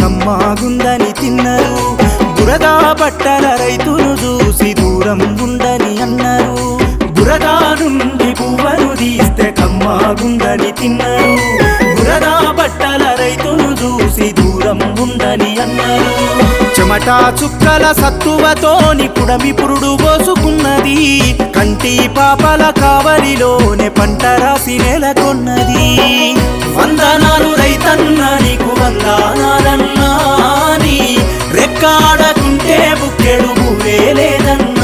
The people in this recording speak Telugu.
కమ్మాగుందని తిన్నారు. బురదా పట్టణ రైతును చూసి దూరం ఉందని అన్నారు. బురదా నుండి పువ్వను తీస్తే కమ్మాగుందని తిన్నారు. బురదా పట్టణ రైతును చూసి దూరం ఉందని అన్నారు. చెమటా చుక్కల సత్తువతోని పుడమి పురుడు పోసుకున్నది. కంటి పాపల కావలిలోనే పంట రాసి నెలకొన్నది. కాడకుంటే బుక్కెడు లేదన్న